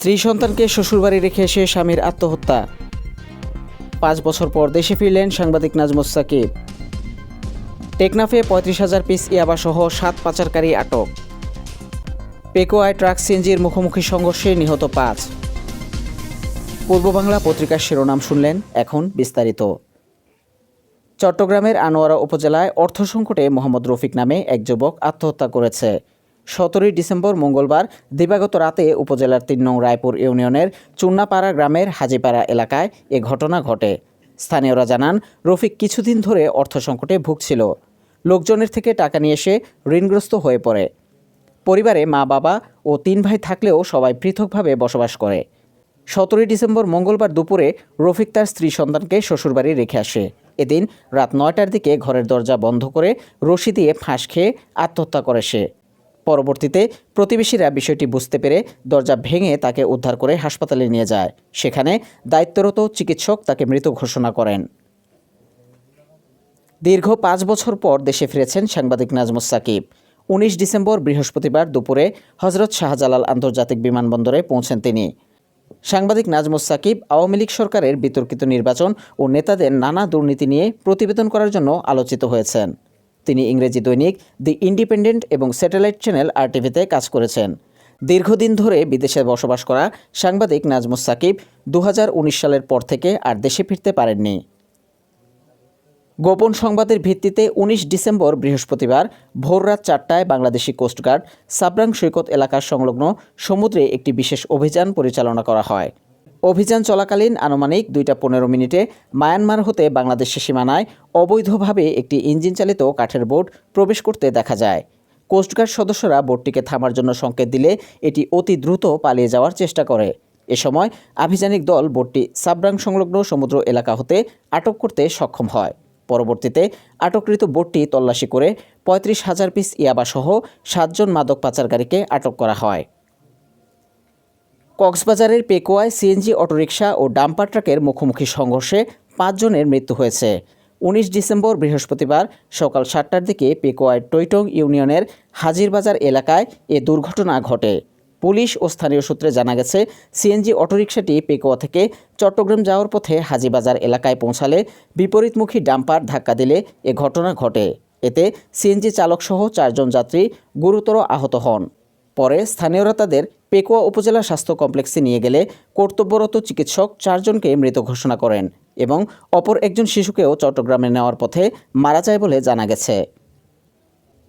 স্ত্রী সন্তানকে শ্বশুরবাড়ি রেখে এসে স্বামীর আত্মহত্যা। পাঁচ বছর পর দেশে ফিরলেন সাংবাদিক নাজমুস সাকিব। টেকনাফে পঁয়ত্রিশ হাজার পিস ইয়াবাসহ সাত পাচারকারী আটক। পেকোয়ায় ট্রাক সিএনজির মুখোমুখি সংঘর্ষে নিহত পাঁচ। পূর্ব বাংলা পত্রিকার শিরোনাম শুনলেন এখন বিস্তারিত। চট্টগ্রামের আনোয়ারা উপজেলায় অর্থ সংকটে মোহাম্মদ রফিক নামে এক যুবক আত্মহত্যা করেছে। সতেরোই ডিসেম্বর মঙ্গলবার, দিবাগত রাতে উপজেলার তিন নং রায়পুর ইউনিয়নের চুন্নাপাড়া গ্রামের হাজিপাড়া এলাকায় এ ঘটনা ঘটে। স্থানীয়রা জানান, রফিক কিছুদিন ধরে অর্থ সংকটে ভুগছিল। লোকজনের থেকে টাকা নিয়ে এসে ঋণগ্রস্ত হয়ে পড়ে। পরিবারে মা, বাবা ও তিন ভাই থাকলেও সবাই পৃথকভাবে বসবাস করে। সতেরোই ডিসেম্বর মঙ্গলবার দুপুরে রফিক তার স্ত্রী সন্তানকে শ্বশুরবাড়ি রেখে আসে। এদিন রাত নয়টার দিকে ঘরের দরজা বন্ধ করে রশি দিয়ে ফাঁস খেয়ে আত্মহত্যা করে সে। পরবর্তীতে প্রতিবেশীরা বিষয়টি বুঝতে পেরে দরজা ভেঙে তাকে উদ্ধার করে হাসপাতালে নিয়ে যায়। সেখানে দায়িত্বরত চিকিৎসক তাকে মৃত ঘোষণা করেন। দীর্ঘ পাঁচ বছর পর দেশে ফিরেছেন সাংবাদিক নাজমুস সাকিব। উনিশ ডিসেম্বর বৃহস্পতিবার দুপুরে হজরত শাহজালাল আন্তর্জাতিক বিমানবন্দরে পৌঁছেন তিনি। সাংবাদিক নাজমুস সাকিব আওয়ামী লীগ সরকারের বিতর্কিত নির্বাচন ও নেতাদের নানা দুর্নীতি নিয়ে প্রতিবেদন করার জন্য আলোচিত হয়েছেন। তিনি ইংরেজি দৈনিক দি ইন্ডিপেন্ডেন্ট এবং স্যাটেলাইট চ্যানেল আরটিভিতে কাজ করেছেন। দীর্ঘদিন ধরে বিদেশে বসবাস করা সাংবাদিক নাজমুস সাকিব দু হাজার উনিশ সালের পর থেকে আর দেশে ফিরতে পারেননি। গোপন সংবাদের ভিত্তিতে উনিশ ডিসেম্বর বৃহস্পতিবার ভোররাত চারটায় বাংলাদেশি কোস্টগার্ড সাবরাং সৈকত এলাকার সংলগ্ন সমুদ্রে একটি বিশেষ অভিযান পরিচালনা করা হয়। অভিযান চলাকালীন আনুমানিক দুইটা পনেরো মিনিটে মায়ানমার হতে বাংলাদেশের সীমানায় অবৈধভাবে একটি ইঞ্জিন চালিত কাঠের বোট প্রবেশ করতে দেখা যায়। কোস্টগার্ড সদস্যরা বোটটিকে থামার জন্য সংকেত দিলে এটি অতি দ্রুত পালিয়ে যাওয়ার চেষ্টা করে। এ সময় আভিযানিক দল বোটটি সাবরাং সংলগ্ন সমুদ্র এলাকা হতে আটক করতে সক্ষম হয়। পরবর্তীতে আটককৃত বোটটি তল্লাশি করে পঁয়ত্রিশ হাজার পিস ইয়াবাসহ সাতজন মাদক পাচারকারীকে আটক করা হয়। কক্সবাজারের পেকোয়ায় সিএনজি, অটোরিকশা ও ডাম্পার ট্রাকের মুখোমুখি সংঘর্ষে পাঁচজনের মৃত্যু হয়েছে। উনিশ ডিসেম্বর বৃহস্পতিবার সকাল সাতটার দিকে পেকোয়ায় টৈটং ইউনিয়নের হাজিরবাজার এলাকায় এ দুর্ঘটনা ঘটে। পুলিশ ও স্থানীয় সূত্রে জানা গেছে, সিএনজি, অটোরিকশাটি পেকোয়া থেকে চট্টগ্রাম যাওয়ার পথে হাজিবাজার এলাকায় পৌঁছালে বিপরীতমুখী ডাম্পার ধাক্কা দিলে এ ঘটনা ঘটে। এতে সিএনজি চালকসহ চারজন যাত্রী গুরুতর আহত হন। পরে স্থানীয়রা তাদের পেকুয়া উপজেলা স্বাস্থ্য কমপ্লেক্সে নিয়ে গেলে কর্তব্যরত চিকিৎসক চারজনকে মৃত ঘোষণা করেন এবং অপর একজন শিশুকেও চট্টগ্রামে নেওয়ার পথে মারা যায় বলে জানা গেছে।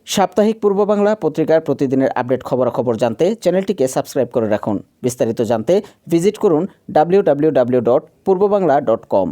সাপ্তাহিক পূর্ব বাংলা পত্রিকার প্রতিদিনের আপডেট খবরাখবর জানতে চ্যানেলটিকে সাবস্ক্রাইব করে রাখুন। বিস্তারিত জানতে ভিজিট করুন W W dot Purbobangla dot com